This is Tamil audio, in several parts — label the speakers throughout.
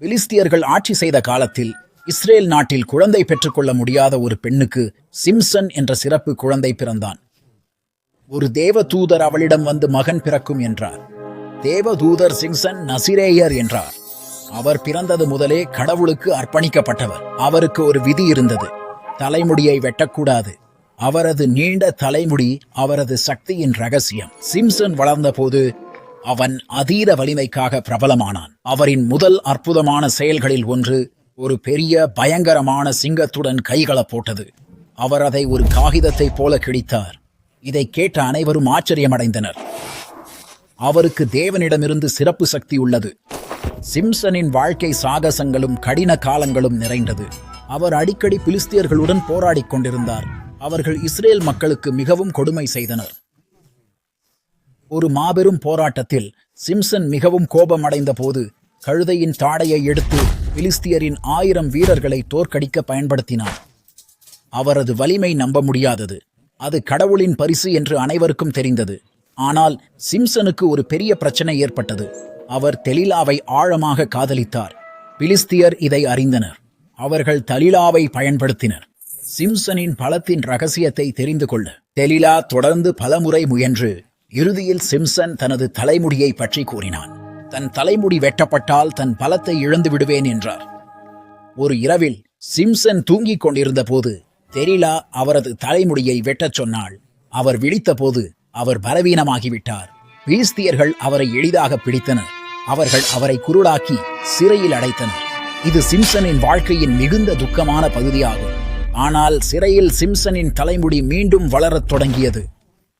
Speaker 1: பிலிஸ்தியர்கள் ஆட்சி செய்த காலத்தில் இஸ்ரேல் நாட்டில் குழந்தை பெற்றுக்கொள்ள முடியாத ஒரு பெண்ணுக்கு சிம்சன் என்ற சிறப்பு குழந்தை பிறந்தான். ஒரு தேவ தூதர் அவளிடம் வந்து மகன் பிறக்கும் என்றார். தேவதூதர் சிம்சன் நசிரேயர் என்றார். அவர் பிறந்தது முதலே கடவுளுக்கு அர்ப்பணிக்கப்பட்டவர். அவருக்கு ஒரு விதி இருந்தது. தலைமுடியை வெட்டக்கூடாது. அவரது நீண்ட தலைமுடி அவரது சக்தியின் ரகசியம். சிம்சன் வளர்ந்தபோது அவன் அதீத வலிமைக்காக பிரபலமானான். அவரின் முதல் அற்புதமான செயல்களில் ஒன்று ஒரு பெரிய பயங்கரமான சிங்கத்துடன் கைகள போட்டது. அவர் அதை ஒரு காகிதத்தைப் போல கிழித்தார். இதை கேட்ட அனைவரும் ஆச்சரியமடைந்தனர். அவருக்கு தேவனிடமிருந்து சிறப்பு சக்தி உள்ளது. சிம்சனின் வாழ்க்கை சாகசங்களும் கடின காலங்களும் நிறைந்தது. அவர் அடிக்கடி பிலிஸ்தியர்களுடன் போராடிக் கொண்டிருந்தார். அவர்கள் இஸ்ரேல் மக்களுக்கு மிகவும் கொடுமை செய்தனர். ஒரு மாபெரும் போராட்டத்தில் சிம்சன் மிகவும் கோபமடைந்த போது கழுதையின் தாடையை எடுத்து பிலிஸ்தியரின் ஆயிரம் வீரர்களை தோற்கடிக்க பயன்படுத்தினார் அவரது வலிமை நம்ப முடியாதது. அது கடவுளின் பரிசு என்று அனைவருக்கும் தெரிந்தது. ஆனால் சிம்சனுக்கு ஒரு பெரிய பிரச்சனை ஏற்பட்டது. அவர் தெலிலாவை ஆழமாக காதலித்தார். பிலிஸ்தியர் இதை அறிந்தனர். அவர்கள் தலிலாவை பயன்படுத்தினர். சிம்சனின் பலத்தின் ரகசியத்தை தெரிந்து கொள்ள தெலிலா தொடர்ந்து பலமுறை முயன்று இறுதியில் சிம்சன் தனது தலைமுடியை பற்றி கூறினான். தன் தலைமுடி வெட்டப்பட்டால் தன் பலத்தை இழந்து விடுவேன் என்றார். ஒரு இரவில் சிம்சன் தூங்கிக் கொண்டிருந்த போது தெரிலா அவரது தலைமுடியை வெட்டச் சொன்னாள். அவர் விழித்தபோது அவர் பலவீனமாகிவிட்டார். பீஸ்தியர்கள் அவரை எளிதாக பிடித்தனர். அவர்கள் அவரை குருடாக்கி சிறையில் அடைத்தனர். இது சிம்சனின் வாழ்க்கையின் மிகுந்த துக்கமான பகுதியாகும். ஆனால் சிறையில் சிம்சனின் தலைமுடி மீண்டும் வளரத் தொடங்கியது.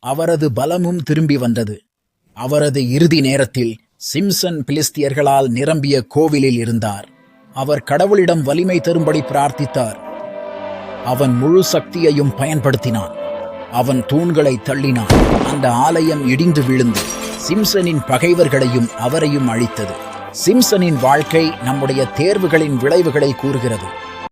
Speaker 1: அவரது பலமும் திரும்பி வந்தது. அவரது இறுதி நேரத்தில் சிம்சன் பிலிஸ்தியர்களால் நிரம்பிய கோவிலில் இருந்தார். அவர் கடவுளிடம் வலிமை தரும்படி பிரார்த்தித்தார். அவன் முழு சக்தியையும் பயன்படுத்தினான். அவன் தூண்களை தள்ளினான். அந்த ஆலயம் இடிந்து விழுந்து சிம்சனின் பகைவர்களையும் அவரையும் அழித்தது. சிம்சனின் வாழ்க்கை நம்முடைய தேர்வுகளின் விளைவுகளை கூறுகிறது.